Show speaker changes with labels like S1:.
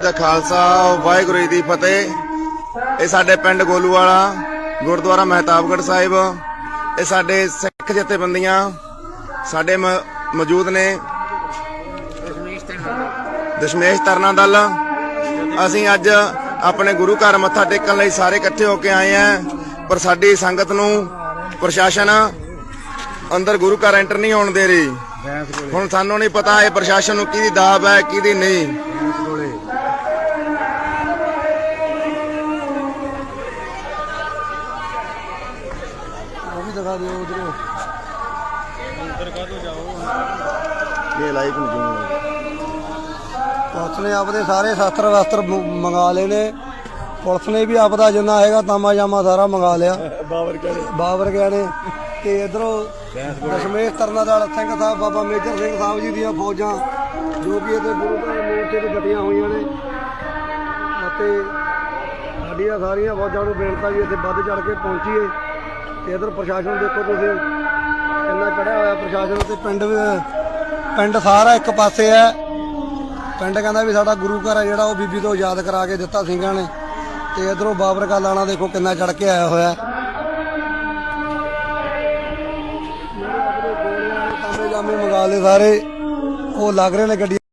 S1: ਦਾ ਖਾਲਸਾ, ਵਾਹਿਗੁਰੂ ਜੀ ਦੀ ਫਤਿਹ। ਇਹ ਸਾਡੇ ਪਿੰਡ ਗੋਲੂਵਾਲਾ, ਗੁਰਦੁਆਰਾ ਮਹਿਤਾਬਗੜ ਸਾਹਿਬ। ਇਹ ਸਾਡੇ ਸਿੱਖ ਜਥੇਬੰਦੀਆਂ ਸਾਡੇ ਮੌਜੂਦ ਨੇ। ਦਸ਼ਮੇਸ਼ ਤਰਨਾ ਦਲ। ਅਸੀਂ ਅੱਜ ਆਪਣੇ ਗੁਰੂ ਘਰ ਮੱਥਾ ਟੇਕਣ ਲਈ ਸਾਰੇ ਇਕੱਠੇ ਹੋ ਕੇ ਆਏ ਆ। ਪਰ ਸਾਡੀ ਸੰਗਤ ਨੂੰ ਪ੍ਰਸ਼ਾਸਨ ਅੰਦਰ ਗੁਰੂ ਘਰ ਐਂਟਰ ਨਹੀਂ ਹੋਣ ਦੇ ਰਹੀ। ਹੁਣ ਸਾਨੂੰ ਨਹੀਂ ਪਤਾ ਇਹ ਪ੍ਰਸ਼ਾਸਨ ਨੂੰ ਕਿਹਦੀ ਦਾਬ ਹੈ, ਕਿਹਦੀ ਨਹੀਂ
S2: ਉਹ ਵੀ ਦਿਖਾ ਦਿਓ ਉਧਰੋਂ।
S1: ਇਹ ਲਾਈਵ ਨਹੀਂ ਜੂਗਾ
S2: ਪੁਲਿਸ ਨੇ ਆਪਦੇ ਸਾਰੇ ਸ਼ਸਤਰ ਵਸਤਰ ਮੰਗਾ ਲਏ ਨੇ। ਪੁਲਿਸ ਨੇ ਵੀ ਆਪਦਾ ਜਿੰਨਾ ਹੈਗਾ ਤਾਮਾ ਜਾਮਾ ਸਾਰਾ ਮੰਗਾ ਲਿਆ।
S1: ਬਾਬਰ ਕਹਿੰਦੇ
S2: ਬਾਬਰ ਗਿਆ ਨੇ ਤੇ ਇਧਰੋਂ ਦਸ਼ਮੇਸ਼ ਤਰਨਾਦਲ ਸਿੰਘ ਸਾਹਿਬ ਬਾਬਾ ਮੇਜਰ ਸਿੰਘ ਸਾਹਿਬ ਜੀ ਦੀਆਂ ਫੌਜਾਂ ਜੋ ਕਿ ਇਹਦੇ ਗੁਰੂ ਘਰ ਮੋਰਚੇ ਤੇ ਡਟੀਆਂ ਹੋਈਆਂ ਨੇ। ਅਤੇ ਸਾਡੀਆਂ ਸਾਰੀਆਂ ਫੌਜਾਂ ਨੂੰ ਬੇਨਤੀ ਵੀ ਇੱਥੇ ਵੱਧ ਚੜ ਕੇ ਪਹੁੰਚੀਏ। ਤੇ ਇਧਰ ਪ੍ਰਸ਼ਾਸਨ ਦੇਖੋ ਤੁਸੀਂ ਕਿੰਨਾ ਚੜਿਆ ਹੋਇਆ ਪ੍ਰਸ਼ਾਸਨ ਤੇ ਪਿੰਡ ਪਿੰਡ ਸਾਰਾ ਇੱਕ ਪਾਸੇ ਹੈ। ਪਿੰਡ ਕਹਿੰਦਾ ਵੀ ਸਾਡਾ ਗੁਰੂ ਘਰ ਹੈ ਜਿਹੜਾ ਉਹ ਬੀਬੀ ਤੋਂ ਯਾਦ ਕਰਾ ਕੇ ਦਿੱਤਾ ਸਿੰਘਾਂ ਨੇ। ਤੇ ਇਧਰੋਂ ਬਾਬਰ ਕਾ ਲਾਣਾ ਦੇਖੋ ਕਿੰਨਾ ਚੜ ਕੇ ਆਇਆ ਹੋਇਆ। ਹੈ ਜਾਮੇ ਮੰਗਾ ਲਏ ਸਾਰੇ। ਉਹ ਲੱਗ ਰਹੇ ਨੇ ਗੱਡੀ